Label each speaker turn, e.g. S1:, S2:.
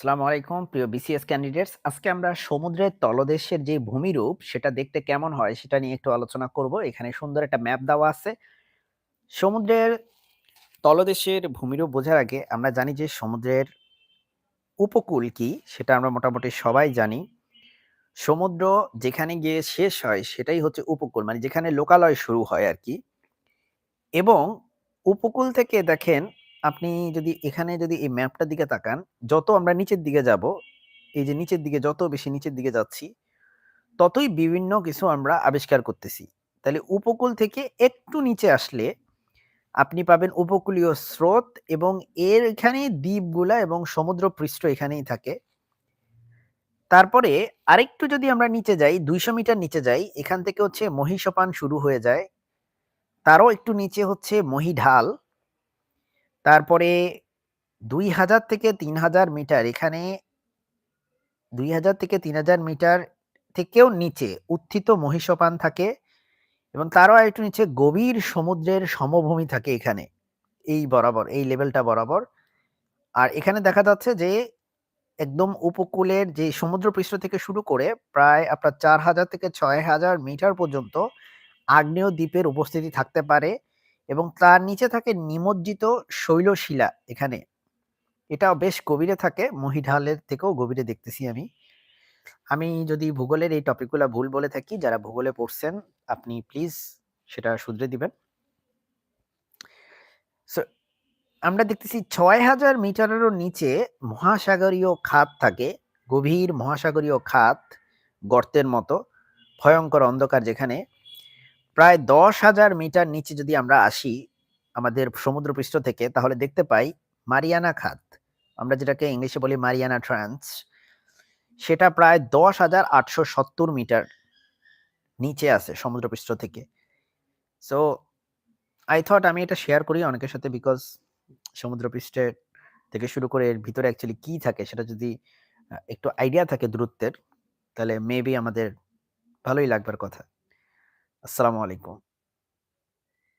S1: আসসালামু আলাইকুম, প্রিয় বিসিএস ক্যান্ডিডেটস আজকে আমরা সমুদ্রের তলদেশের যে ভূমিরূপ, সেটা দেখতে কেমন হয় সেটা নিয়ে একটু আলোচনা করব। এখানে সুন্দর একটা ম্যাপ দেওয়া আছে। সমুদ্রের তলদেশের ভূমিরূপ বোঝার আগে আমরা জানি যে সমুদ্রের উপকূল কি, সেটা আমরা মোটামুটি সবাই জানি। সমুদ্র যেখানে গিয়ে শেষ হয়, সেটাই হচ্ছে উপকূল মানে যেখানে লোকালয় শুরু হয় আর কি। এবং উপকূল থেকে দেখেন আপনি যদি এখানে যদি এই ম্যাপটার দিকে তাকান, যত আমরা নিচের দিকে যাব, এই যে নিচের দিকে যত বেশি নিচের দিকে যাচ্ছি, ততই বিভিন্ন কিছু আমরা আবিষ্কার করতেছি। তাহলে উপকূল থেকে একটু নিচে আসলে আপনি পাবেন উপকূলীয় স্রোত এবং এর এখানেই দ্বীপগুলা এবং সমুদ্রপৃষ্ঠ এখানেই থাকে। তারপরে আরেকটু যদি আমরা নিচে যাই, ২০০ মিটার নিচে যাই, এখান থেকে হচ্ছে মহীসোপান শুরু হয়ে যায়। তারও একটু নিচে হচ্ছে মহীঢাল। তারপরে ২০০০ থেকে ৩০০০ মিটার এখানে ২০০০ থেকে ৩০০০ মিটার থেকেও নিচে উত্থিত মহিষপান থাকে এবং তারও আরেকটু নিচে গভীর সমুদ্রের সমভূমি থাকে এখানে। এই বরাবর, এই লেভেলটা বরাবর। আর এখানে দেখা যাচ্ছে যে একদম উপকূলের যে সমুদ্রপৃষ্ঠ থেকে শুরু করে প্রায় আপনার ৪০০০ থেকে ৬০০০ মিটার পর্যন্ত আগ্নেয় দ্বীপের উপস্থিতি থাকতে পারে এবং তার নিচে থাকে নিমজ্জিত শৈলশিলা এখানে। এটাও বেশ গভীরে থাকে, মহীঢালের থেকেও গভীরে দেখতেছি আমি। আমি যদি ভূগোলের এই টপিকগুলা ভুল বলে থাকি, যারা ভূগোলে পড়ছেন আপনি প্লিজ সেটা শুধরে দিবেন। আমরা দেখতেছি ৬০০০ মিটারেরও নিচে মহাসাগরীয় খাত থাকে। গভীর মহাসাগরীয় খাত, গর্তের মতো, ভয়ঙ্কর অন্ধকার যেখানে প্রায় ১০,০০০ মিটার নিচে যদি আমরা আসি আমাদের সমুদ্রপৃষ্ঠ থেকে তাহলে দেখতে পাই মারিয়ানা খাত। আমরা যেটাকে ইংলিশে বলি মারিয়ানা ট্রান্স। সেটা প্রায় ১০,৮৭০ মিটার নিচে আছে সমুদ্রপৃষ্ঠ থেকে। সো আই থট আমি এটা শেয়ার করি অনেকের সাথে বিকজ সমুদ্রপৃষ্ঠের থেকে শুরু করে এর ভিতরে অ্যাকচুয়ালি কি থাকে সেটা যদি একটু আইডিয়া থাকে দূরত্বের, তাহলে মেবি আমাদের ভালোই লাগবার কথা। আসসালামু আলাইকুম।